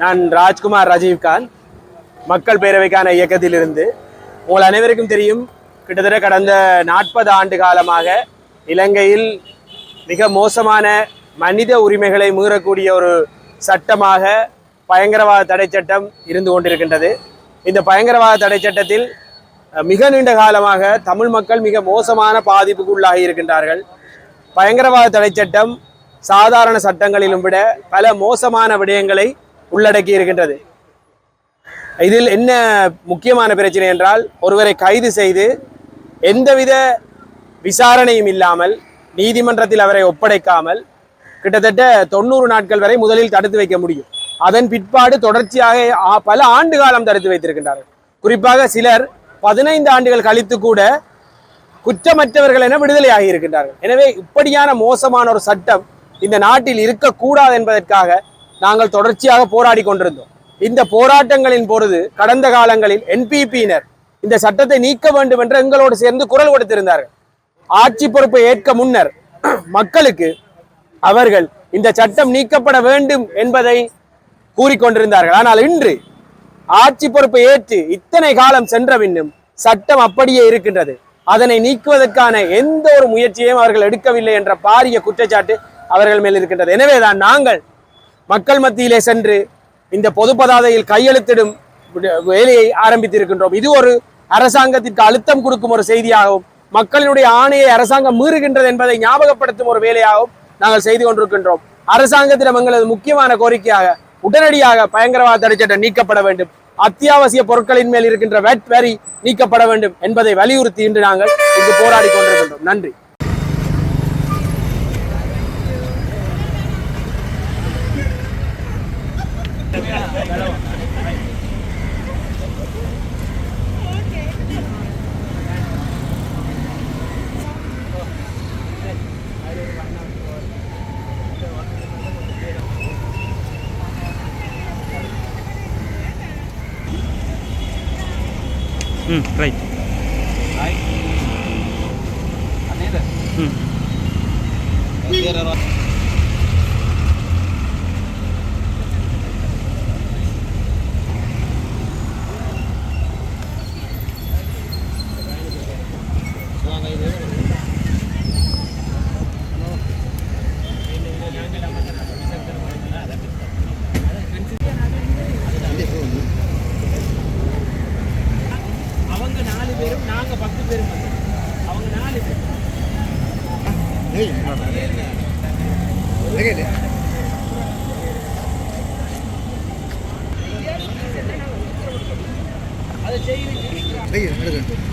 நான் ராஜ்குமார் ராஜீவ்காந்த். மக்கள் பேரவைக்கான இயக்கத்திலிருந்து உங்கள் அனைவருக்கும் தெரியும் கிட்டத்தட்ட கடந்த நாற்பது ஆண்டு காலமாக இலங்கையில் மிக மோசமான மனித உரிமைகளை மீறக்கூடிய ஒரு சட்டமாக பயங்கரவாத தடை சட்டம் இருந்து கொண்டிருக்கின்றது. இந்த பயங்கரவாத தடை சட்டத்தில் மிக நீண்ட காலமாக தமிழ் மக்கள் மிக மோசமான பாதிப்புக்கு உள்ளாகி இருக்கின்றார்கள். பயங்கரவாத தடை சட்டம் சாதாரண சட்டங்களிலும் விட பல மோசமான விடயங்களை உள்ளடக்கி இருக்கின்றது. இதில் என்ன முக்கியமான பிரச்சனை என்றால் ஒருவரை கைது செய்து எந்தவித விசாரணையும் இல்லாமல் நீதிமன்றத்தில் அவரை ஒப்படைக்காமல் கிட்டத்தட்ட தொண்ணூறு நாட்கள் வரை முதலில் தடுத்து வைக்க முடியும். அதன் பிற்பாடு தொடர்ச்சியாக பல ஆண்டு காலம் தடுத்து வைத்திருக்கின்றார்கள். குறிப்பாக சிலர் பதினைந்து ஆண்டுகள் கழித்து கூட குற்றமற்றவர்கள் என விடுதலையாகி இருக்கின்றார்கள். எனவே இப்படியான மோசமான ஒரு சட்டம் இந்த நாட்டில் இருக்கக்கூடாது என்பதற்காக நாங்கள் தொடர்ச்சியாக போராடி கொண்டிருந்தோம். இந்த போராட்டங்களின் பொழுது கடந்த காலங்களில் என்பிபியினர் இந்த சட்டத்தை நீக்க வேண்டும் என்று எங்களோடு சேர்ந்து குரல் கொடுத்திருந்தார்கள். ஆட்சி பொறுப்பை ஏற்க முன்னர் மக்களுக்கு அவர்கள் இந்த சட்டம் நீக்கப்பட வேண்டும் என்பதை கூறிக்கொண்டிருந்தார்கள். ஆனால் இன்று ஆட்சி பொறுப்பை ஏற்று இத்தனை காலம் சென்ற பின்னும் சட்டம் அப்படியே இருக்கின்றது. அதனை நீக்குவதற்கான எந்த ஒரு முயற்சியையும் அவர்கள் எடுக்கவில்லை என்ற பாரிய குற்றச்சாட்டு அவர்கள் மேல் இருக்கின்றது. எனவேதான் நாங்கள் மக்கள் மத்தியிலே சென்று இந்த பொது பதாதையில் கையெழுத்திடும் வேலையை ஆரம்பித்திருக்கின்றோம். இது ஒரு அரசாங்கத்திற்கு அழுத்தம் கொடுக்கும் ஒரு செய்தியாகவும் மக்களினுடைய ஆணையை அரசாங்கம் மீறுகின்றது என்பதை ஞாபகப்படுத்தும் ஒரு வேலையாகவும் நாங்கள் செய்து கொண்டிருக்கின்றோம். அரசாங்கத்திடம் எங்களது முக்கியமான கோரிக்கையாக உடனடியாக பயங்கரவாத தடை சட்டம் நீக்கப்பட வேண்டும். அத்தியாவசிய பொருட்களின் மேல் இருக்கின்ற வெட் வரி நீக்கப்பட வேண்டும் என்பதை வலியுறுத்தி இன்று நாங்கள் இங்கு போராடி கொண்டிருக்கின்றோம். நன்றி. ம் ரைட் ம் அவங்க நாலு பேரும் நாங்க பத்து பேரும் அவங்க நாலு பேர். அதை செய்யுங்க